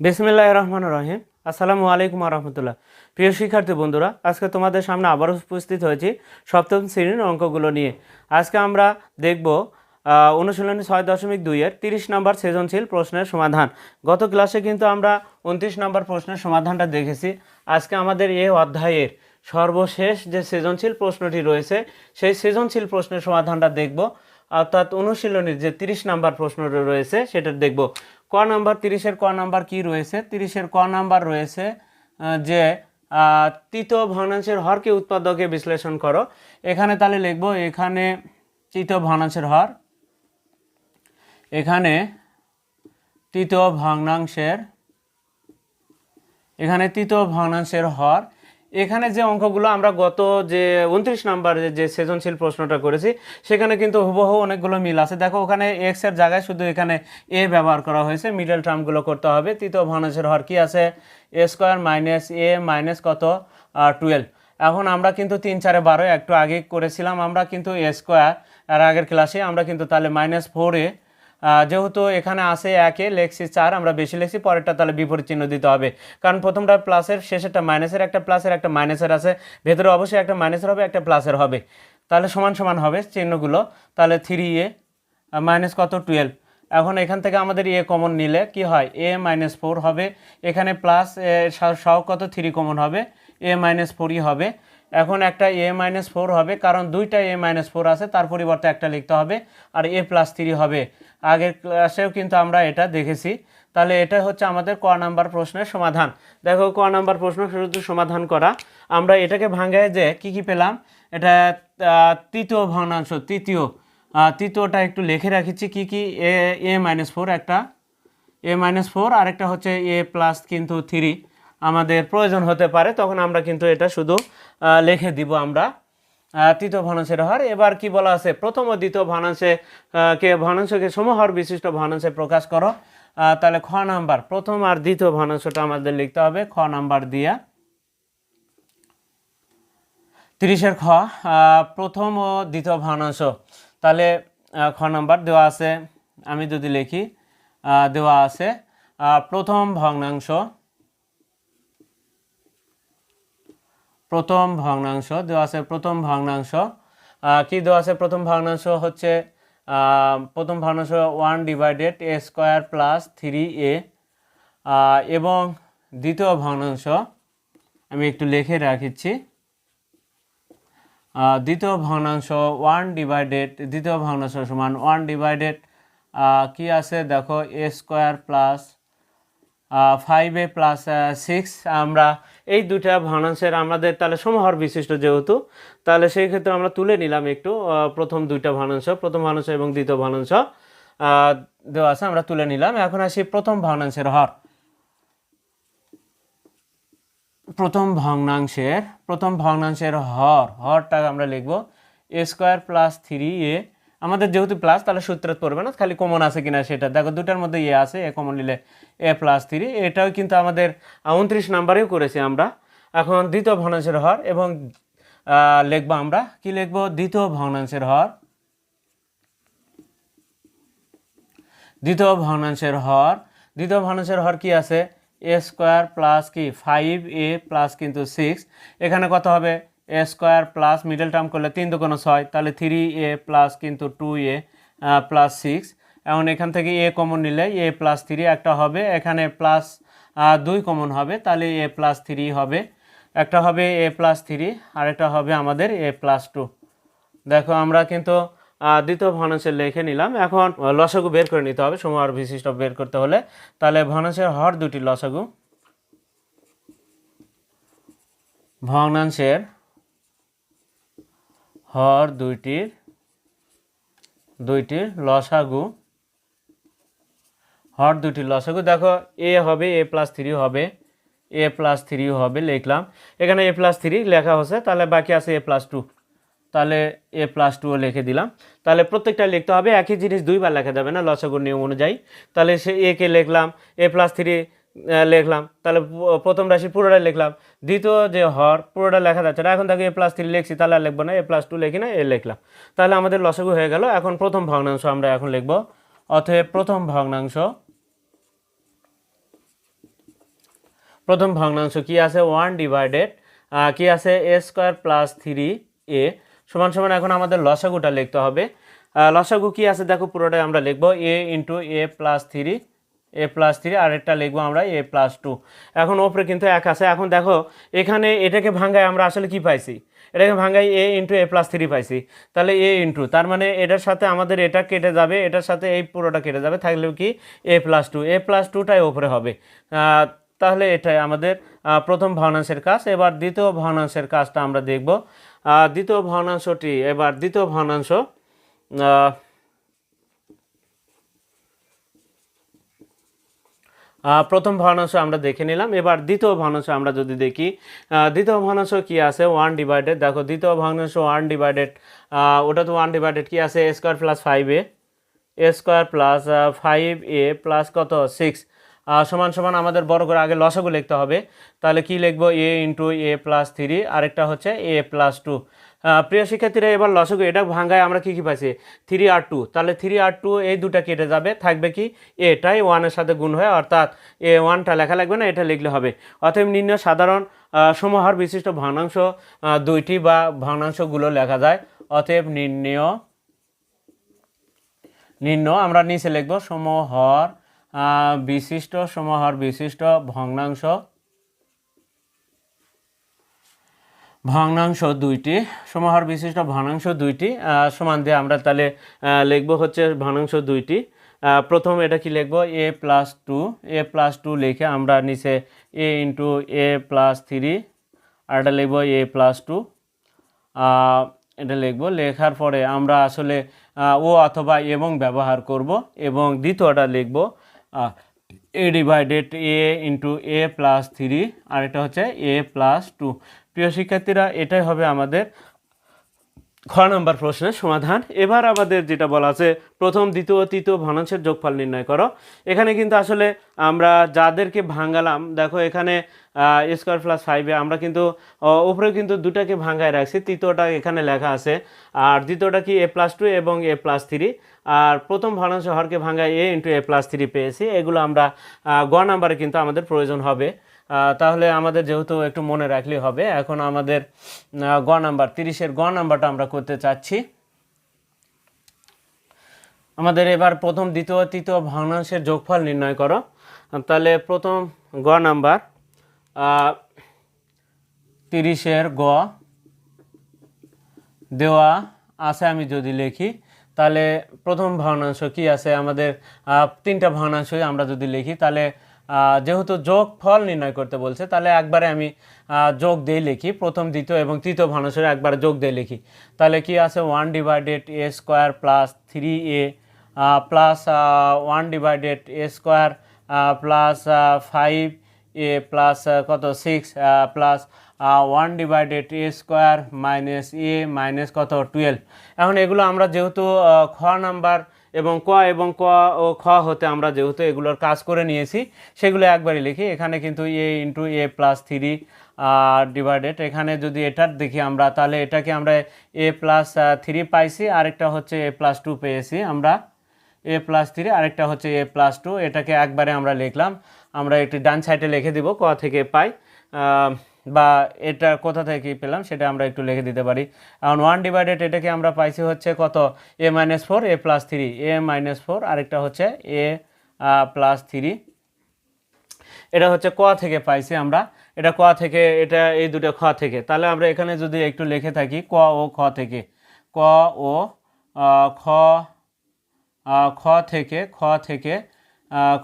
বিসমিল্লাহ রহমান রহিম। আসসালামু আলাইকুম রহমতুল্লাহ। প্রিয় শিক্ষার্থী বন্ধুরা, আজকে তোমাদের সামনে আবারও উপস্থিত হয়েছি সপ্তম শ্রেণির অঙ্কগুলো নিয়ে। আজকে আমরা দেখব অনুশীলনী ছয় দশমিক দুইয়ের তিরিশ নম্বর সৃজনশীল প্রশ্নের সমাধান। গত ক্লাসে কিন্তু আমরা উনত্রিশ নম্বর প্রশ্নের সমাধানটা দেখেছি। আজকে আমাদের এই অধ্যায়ের সর্বশেষ যে সৃজনশীল প্রশ্নটি রয়েছে, সেই সৃজনশীল প্রশ্নের সমাধানটা দেখব। অর্থাৎ অনুশীলনীর যে তিরিশ নাম্বার প্রশ্ন রয়েছে, সেটা দেখব। ক নাম্বার, তিরিশের ক নাম্বার কি রয়েছে? তিরিশের ক নাম্বার রয়েছে যে তৃতীয় ভগ্নাংশের হরকে উৎপাদকে বিশ্লেষণ করো। এখানে তাহলে লিখব, এখানে তৃতীয় ভগ্নাংশের হর, এখানে তৃতীয় ভগ্নাংশের, এখানে তৃতীয় ভগ্নাংশের হর এখানে যে অঙ্কগুলো আমরা গত যে উনত্রিশ নাম্বার যে সৃজনশীল প্রশ্নটা করেছি সেখানে কিন্তু হুবহু অনেকগুলো মিল আছে। দেখো ওখানে এক্সের জায়গায় শুধু এখানে এ ব্যবহার করা হয়েছে। মিডল টার্মগুলো করতে হবে। তৃতীয় ভগ্নাংশের হর কি আছে? A square minus A minus কত? টুয়েলভ এখন আমরা কিন্তু তিন চারে বারো একটু আগে করেছিলাম। আমরা কিন্তু এ স্কোয়ার আর আগের ক্লাসে আমরা কিন্তু তাহলে মাইনাস ফোরে আহ, যেহেতু এখানে আসে একে লেখছি চার, আমরা বেশি লেখছি পরেরটা তাহলে বিপরীত চিহ্ন দিতে হবে। কারণ প্রথমটা প্লাসের, শেষেরটা মাইনাসের, একটা প্লাসের, একটা মাইনাসের আছে। ভেতরে অবশ্যই একটা মাইনাসের হবে, একটা প্লাসের হবে। তাহলে সমান সমান হবে চিহ্নগুলো। তাহলে থ্রি এ মাইনাস কত? টুয়েলভ এখন এখান থেকে আমাদের এ কমন নিলে কি হয়? এ মাইনাস ফোর হবে। এখানে প্লাস সহ কত? থ্রি কমন হবে। এ মাইনাস ফোরই হবে। এখন একটা এ মাইনাস ফোর হবে, কারণ দুইটা এ মাইনাস ফোর আছে, তার পরিবর্তে একটা লিখতে হবে, আর এ প্লাস থ্রি হবে। আগের ক্লাসেও কিন্তু আমরা এটা দেখেছি। তাহলে এটা হচ্ছে আমাদের ক নাম্বার প্রশ্নের সমাধান। দেখো, ক নাম্বার প্রশ্ন শুধু সমাধান করা। আমরা এটাকে ভাঙায় যে কি কি পেলাম? এটা তৃতীয় ভগ্নাংশ, তৃতীয়। তৃতীয়টা একটু লিখে রাখিছি, কি কি? এ এ মাইনাস ফোর একটা। এ মাইনাস ফোর আরেকটা হচ্ছে এ প্লাস কিন্তু থ্রি আমাদের প্রয়োজন হতে পারে, তখন আমরা কিন্তু এটা শুধু লিখে দিব আমরা। তৃতীয় ভগ্নাংশের হর। এবার কি বলা আছে? প্রথম ও দ্বিতীয় ভগ্নাংশে কে, ভগ্নাংশকে সমহর বিশিষ্ট ভগ্নাংশে প্রকাশ করো। তাহলে খ নাম্বার, প্রথম আর দ্বিতীয় ভগ্নাংশটা আমাদের লিখতে হবে খ নাম্বার দিয়া। তিরিশের খ প্রথম ও দ্বিতীয় ভগ্নাংশ। তাহলে খ নাম্বার দেওয়া আছে, আমি যদি লিখি দেওয়া আছে প্রথম ভগ্নাংশ। প্রথম ভগ্নাংশ দেওয়া আছে প্রথম ভগ্নাংশ। কি দেওয়া আছে প্রথম ভগ্নাংশ হচ্ছে প্রথম ভগ্নাংশ one divided A square plus three A এবং দ্বিতীয় ভগ্নাংশ, আমি একটু লিখে রাখিচ্ছি। দ্বিতীয় ভগ্নাংশ ওয়ান ডিভাইডেড দ্বিতীয় ভগ্নাংশ সমান ওয়ান ডিভাইডেড কি আছে? দেখো A square plus five A plus six আমরা এই দুটা ভগ্নাংশের আমাদের তাহলে সমহর বিশিষ্ট যেহেতু, তাহলে সেই ক্ষেত্রে আমরা তুলে নিলাম একটু প্রথম দুইটা ভগ্নাংশ প্রথম ভগ্নাংশ এবং দ্বিতীয় ভগ্নাংশ দেওয়া আছে, আমরা তুলে নিলাম। এখন আসি প্রথম ভগ্নাংশের হর। প্রথম ভগ্নাংশের প্রথম ভগ্নাংশের হর, হরটা আমরা লিখব A square plus three A আমাদের যেহেতু প্লাস তাহলে সূত্রে পড়বে না, খালি কমন আছে কিনা সেটা। দেখো, দুটার মধ্যে এ আছে, এ কমন নিলে এ প্লাস থ্রি এটাও কিন্তু আমাদের উনত্রিশ নাম্বারেও করেছি আমরা। এখন দ্বিতীয় ভগ্নাংশের হর এবং লিখব আমরা। কি লিখব? দ্বিতীয় ভগ্নাংশের হর। দ্বিতীয় ভগ্নাংশের হর। দ্বিতীয় ভগ্নাংশের হর কি আছে? এ স্কোয়ার প্লাস কি? ফাইভ এ প্লাস কিন্তু সিক্স এখানে কত হবে? A square plus middle term করলে তিন দুগুণ ছয়, তাহলে থ্রি এ প্লাস কিন্তু টু এ প্লাস সিক্স এখন এখান থেকে এ কমন নিলে এ প্লাস থ্রি একটা হবে, এখানে প্লাস দুই কমন হবে, তাহলে এ প্লাস থ্রি হবে। একটা হবে এ প্লাস থ্রি আরেকটা হবে আমাদের এ প্লাস টু দেখো আমরা কিন্তু দ্বিতীয় ভগ্নাংশের লিখে নিলাম। এখন লসাগু বের করে নিতে হবে, সময় বিশিষ্ট বের করতে হলে। তাহলে ভগ্নাংশের হর দুটি লসাগু। ভগ্নাংশের হর দুইটির দুইটির লসাগু। হর দুটি লসাগু, দেখো, এ হবে, এ প্লাস থ্রি হবে, এ প্লাস থ্রি হবে, লিখলাম। এখানে এ প্লাস থ্রি লেখা হচ্ছে, তাহলে বাকি আছে এ প্লাস টু তাহলে এ প্লাস টুও লিখে দিলাম। তাহলে প্রত্যেকটা লিখতে হবে, একই জিনিস দুইবার লেখা যাবে না লসাগুর নিয়ম অনুযায়ী। তাহলে সে এ কে লিখলাম, এ প্লাস থ্রি লিখলাম। তাহলে প্রথম রাশি পুরোটা লিখলাম। দ্বিতীয় যে হর, পুরোটা লেখা যাচ্ছে না। এখন দেখো এ প্লাস থ্রি লিখছি, তাহলে আর লিখব না। এ প্লাস টু লিখি না, এ লিখলাম। তাহলে আমাদের লসাগু হয়ে গেল। এখন প্রথম ভগ্নাংশ আমরা এখন লিখব। অতএব প্রথম ভগ্নাংশ প্রথম ভগ্নাংশ কি আছে? ওয়ান ডিভাইডেড কি আছে? A square plus three A সমান সমান এখন আমাদের লসাগুটা লিখতে হবে। লসাগু কি আছে? দেখো পুরোটাই আমরা লিখব। A into A plus three A plus three আরেকটা লিখব আমরা এ প্লাস টু এখন ওপরে কিন্তু এক আছে। এখন দেখো, এখানে এটাকে ভাঙ্গায় আমরা আসলে কি পাইছি? এটাকে ভাঙ্গাই A into A plus three পাইছি। তাহলে এ ইন্টু তার মানে এটার সাথে আমাদের এটা কেটে যাবে, এটার সাথে এই পুরোটা কেটে যাবে, থাকলেও কি a plus two a plus টুটাই ওপরে হবে। তাহলে এটাই আমাদের প্রথম ভগ্নাংশের কাজ। এবার দ্বিতীয় ভগ্নাংশের কাজটা আমরা দেখব। দ্বিতীয় ভগ্নাংশটি, এবার দ্বিতীয় ভগ্নাংশ প্রথম ভগ্নাংশ আমরা দেখে নিলাম। এবার দ্বিতীয় ভগ্নাংশ আমরা যদি দেখি দ্বিতীয় ভগ্নাংশ কি আছে? ওয়ান ডিভাইডেড দেখো, দ্বিতীয় ভগ্নাংশ ওয়ান ডিভাইডেড ওটা তো ওয়ান ডিভাইডেড কি আছে? Square plus five a square plus five a plus কত? সিক্স সমান সমান আমাদের বড় করে আগে লসাগু লিখতে হবে। তাহলে কি লিখব? A into a plus three আরেকটা হচ্ছে এ প্লাস টু প্রিয় শিক্ষার্থীরা, এবার লসাগু এটা ভাঙ্গায় আমরা কি কি পাইছি? থ্রি আর টু তাহলে থ্রি আর টু এই দুটা কেটে যাবে, থাকবে কি? এটাই ওয়ানের সাথে গুণ হয়, অর্থাৎ এ ওয়ানটা লেখা লাগবে না, এটা লিখলে হবে। অতএব নিম্ন সাধারণ সমহার বিশিষ্ট ভগ্নাংশ দুইটি বা ভগ্নাংশগুলো লেখা যায়। অতএব নির্ণয় নিম্ন আমরা নিচে লিখব, সমহর বিশিষ্ট সমহর বিশিষ্ট ভগ্নাংশ। ভগ্নাংশ দুইটি, সমাহার বিশিষ্ট ভগ্নাংশ দুইটি সমান দিয়ে আমরা তাহলে লিখব হচ্ছে ভগ্নাংশ দুইটি। প্রথম এটা কি লিখব? A plus two a plus two লিখে আমরা নিচে a into a plus three আর এটা লিখব এ প্লাস টু এটা লিখব, লেখার পরে আমরা আসলে ও অথবা এবং ব্যবহার করব এবং দ্বিতীয়টা লিখব a divided a into a plus three আর এটা হচ্ছে এ প্লাস টু প্রিয় শিক্ষার্থীরা, এটাই হবে আমাদের খ নম্বর প্রশ্নের সমাধান। এবার আমাদের যেটা বলা আছে, প্রথম, দ্বিতীয়, তৃতীয় ভগ্নাংশের যোগফল নির্ণয় করো। এখানে কিন্তু আসলে আমরা যাদেরকে ভাঙালাম, দেখো এখানে স্কোয়ার প্লাস ফাইভে আমরা কিন্তু উপরে কিন্তু দুটাকে ভাঙায় রাখছি, তৃতীয়টা এখানে লেখা আছে। আর দ্বিতীয়টা কি এ প্লাস টু এবং এ প্লাস থ্রি আর প্রথম ভগ্নাংশ হরকে ভাঙায় a into a plus three পেয়েছি। এগুলো আমরা গ নাম্বারে কিন্তু আমাদের প্রয়োজন হবে। তাহলে আমাদের যেহেতু একটু মনে রাখলেই হবে, এখন আমাদের গ নাম্বার, তিরিশের গ নাম্বারটা আমরা করতে চাচ্ছি। আমাদের এবার প্রথম, দ্বিতীয়, তৃতীয় ভগ্নাংশের যোগফল নির্ণয় করো। তাহলে প্রথম গ নাম্বার তিরিশের গ দেওয়া আছে আমি যদি লিখি, তাহলে প্রথম ভগ্নাংশ কি আছে? আমাদের তিনটা ভগ্নাংশই আমরা যদি লিখি, তাহলে যেহেতু যোগ ফল নির্ণয় করতে বলছে, তাহলে একবারে আমি যোগ দিয়ে লিখি, প্রথম, দ্বিতীয় এবং তৃতীয় ভগ্নাংশের একবারে যোগ দিয়ে লিখি। তাহলে কি আছে? One divided a square plus three a plus one divided a square plus five a plus কত? Six plus one divided a square minus a minus কত? টুয়েলভ এখন এগুলো আমরা যেহেতু খ নাম্বার এবং ক এবং ক ও খ হতে আমরা যেহেতু এগুলোর কাজ করে নিয়েছি, সেগুলো একবারই লিখি। এখানে কিন্তু a into a plus three R divided এখানে যদি এটার দেখি আমরা, তাহলে এটাকে আমরা এ প্লাস থ্রি পাইছি, আরেকটা হচ্ছে এ প্লাস টু পেয়েছি আমরা। এ প্লাস থ্রি আরেকটা হচ্ছে এ প্লাস টু এটাকে একবারে আমরা লিখলাম। আমরা একটি ডান সাইডে লিখে দিব, ক থেকে পাই। বা এটা কোথা থেকে পেলাম সেটা আমরা একটু লিখে দিতে পারি। এখন ওয়ান ডিভাইডেড এটাকে আমরা পাইছি হচ্ছে কত? A minus four a plus three a minus four আরেকটা হচ্ছে এ প্লাস থ্রি এটা হচ্ছে ক থেকে পাইছি আমরা। এটা ক থেকে, এটা এই দুটো খ থেকে। তাহলে আমরা এখানে যদি একটু লিখে থাকি, ক ও খ থেকে। ক ও খ খ থেকে খ থেকে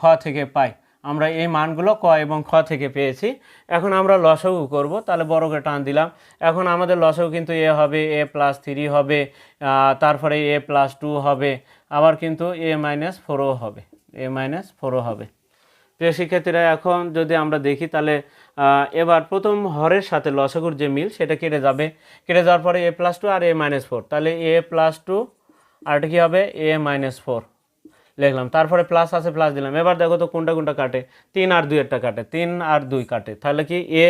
খ থেকে পাই। আমরা এই মানগুলো ক এবং খ থেকে পেয়েছি। এখন আমরা লসগু করব। তাহলে বড়কে টান দিলাম। এখন আমাদের লসগু কিন্তু এ হবে, এ প্লাস থ্রি হবে তারপরে এ প্লাস টু হবে, আবার কিন্তু এ মাইনাস ফোরও হবে, এ মাইনাস ফোরও হবে। প্রিয় শিক্ষার্থীরা, এখন যদি আমরা দেখি, তাহলে এবার প্রথম হরের সাথে লসগুর যে মিল, সেটা কেটে যাবে। কেটে যাওয়ার পরে এ প্লাস টু আর এ মাইনাস ফোর তাহলে এ প্লাস টু আর এটা কী হবে? এ মাইনাস ফোর লিখলাম। তারপরে প্লাস আছে প্লাস দিলাম। এবার দেখো তো কোনটা কোনটা কাটে? তিন আর দুই একটা কাটে। তিন আর দুই কাটে। তাহলে কি a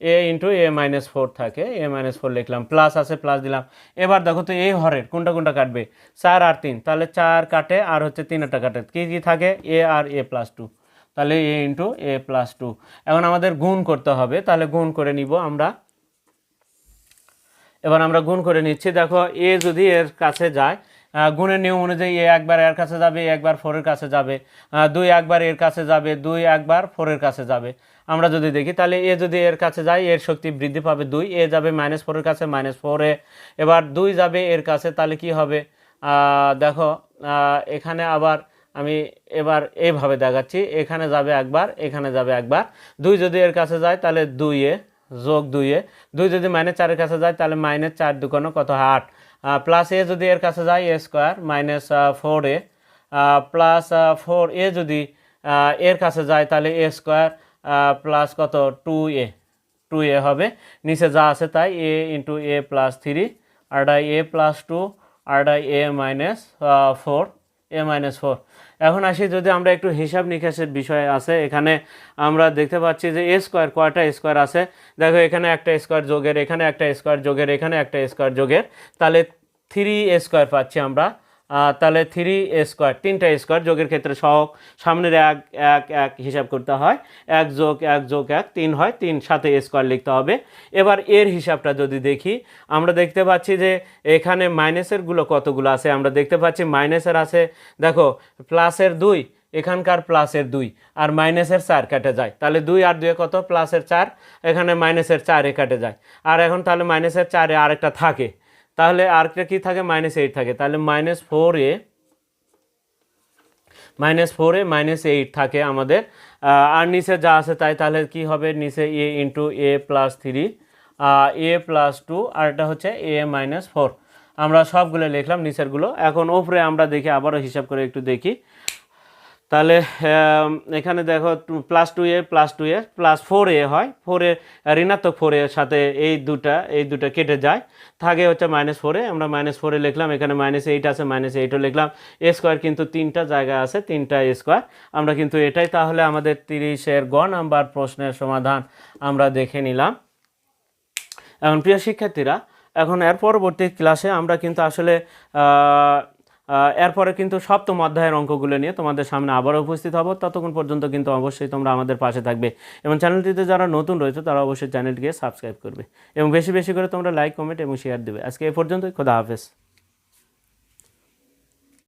a into a minus four থাকে। এ মাইনাস ফোর লিখলাম। প্লাস আছে প্লাস দিলাম। এবার দেখো তো এই হরের কোনটা কোনটা কাটবে? চার আর তিন। তাহলে চার কাটে আর হচ্ছে তিন একটা কাটে। কী কী থাকে? এ আর এ প্লাস টু তাহলে a into a plus two এখন আমাদের গুণ করতে হবে। তাহলে গুণ করে নিব আমরা। এবার আমরা গুণ করে নিচ্ছি। দেখো এ যদি এর কাছে যায় গুণের নিয়ম অনুযায়ী এ একবার এর কাছে যাবে একবার ফোরের কাছে যাবে দুই একবার এর কাছে যাবে, দুই একবার ফোরের কাছে যাবে। আমরা যদি দেখি, তাহলে এ যদি এর কাছে যায়, এর শক্তি বৃদ্ধি পাবে দুই, এ যাবে মাইনাস ফোরের কাছে মাইনাস ফোরে এবার দুই যাবে এর কাছে, তাহলে কি হবে? দেখো এখানে আবার আমি এবার এইভাবে দেখাচ্ছি, এখানে যাবে একবার, এখানে যাবে একবার। দুই যদি এর কাছে যায়, তাহলে দুই এ যোগ দুইয়ে দুই যদি মাইনাস চারের কাছে যায়, তাহলে মাইনাস চার দুকোনো কত হয়? আট। প্লাস এ যদি এর কাছে যায় a square minus four a plus four a যদি এর কাছে যায় তাহলে এ স্কোয়ার প্লাস কত? টু এ টু এ হবে। নিচে যা আছে তাই a into a plus three আরডাই A plus two আরডাই a minus four a minus four এখন আসি, যদি আমরা একটু হিসাব নিকাশের বিষয় আছে, এখানে আমরা দেখতে পাচ্ছি যে এ স্কোয়ার কয়টা স্কোয়ার আছে। দেখো, এখানে একটা স্কোয়ার যোগের, এখানে একটা স্কোয়ার যোগের, এখানে একটা স্কোয়ার যোগের। তাহলে থ্রি স্কোয়ার পাচ্ছি আমরা। তাহলে থ্রি স্কোয়ার তিনটা স্কোয়ার যোগের ক্ষেত্রে সহক সামনের এক এক এক হিসাব করতে হয়। এক যোগ এক যোগ, এক, তিন হয়, তিন, সাথে স্কোয়ার লিখতে হবে। এবার এর হিসাবটা যদি দেখি, আমরা দেখতে পাচ্ছি যে এখানে মাইনাসেরগুলো কতগুলো আছে? আমরা দেখতে পাচ্ছি মাইনাসের আছে, দেখো প্লাসের দুই, এখানকার প্লাসের দুই, আর মাইনাসের চার কেটে যায়। তাহলে দুই আর দুয়ে কত? প্লাসের চার, এখানে মাইনাসের চারে কেটে যায়। আর এখন তাহলে মাইনাসের চারে আরেকটা থাকে। তাহলে আরেকটা কি থাকে? মাইনাস এইট থাকে। তাহলে minus four a minus four a minus eight থাকে আমাদের। আর নিচে যা আছে তাই, তাহলে কি হবে? নিচে a into a plus three a plus two আর এটা হচ্ছে এ মাইনাস ফোর আমরা সবগুলো লিখলাম নিচেরগুলো। এখন ওপরে আমরা দেখি, আবারও হিসাব করে একটু দেখি। তাহলে এখানে দেখো plus two a plus two a plus four a হয়। ফোর এ, ঋণাত্মক ফোর এর সাথে এই দুটা এই দুটা কেটে যায়। থাকে হচ্ছে মাইনাস ফোরে আমরা মাইনাস ফোরে লিখলাম, এখানে মাইনাস এইট আছে মাইনাস এইটও লিখলাম। এ স্কোয়ার কিন্তু তিনটা জায়গা আছে, তিনটা স্কোয়ার আমরা কিন্তু এটাই তাহলে আমাদের তিরিশের গ নাম্বার প্রশ্নের সমাধান আমরা দেখে নিলাম। এখন প্রিয় শিক্ষার্থীরা, এখন এর পরবর্তী ক্লাসে আমরা কিন্তু আসলে এরপরে কিন্তু সপ্তম অধ্যায়ের অঙ্কগুলো নিয়ে তোমাদের সামনে আবার উপস্থিত হব। ততক্ষণ পর্যন্ত কিন্তু অবশ্যই তোমরা আমাদের পাশে থাকবে এবং চ্যানেলটিতে যারা নতুন রয়েছে, তারা অবশ্যই চ্যানেলটিকে সাবস্ক্রাইব করবে এবং বেশি বেশি করে তোমরা লাইক কমেন্ট এবং শেয়ার দেবে। আজকে এ পর্যন্তই। খোদা হাফেজ।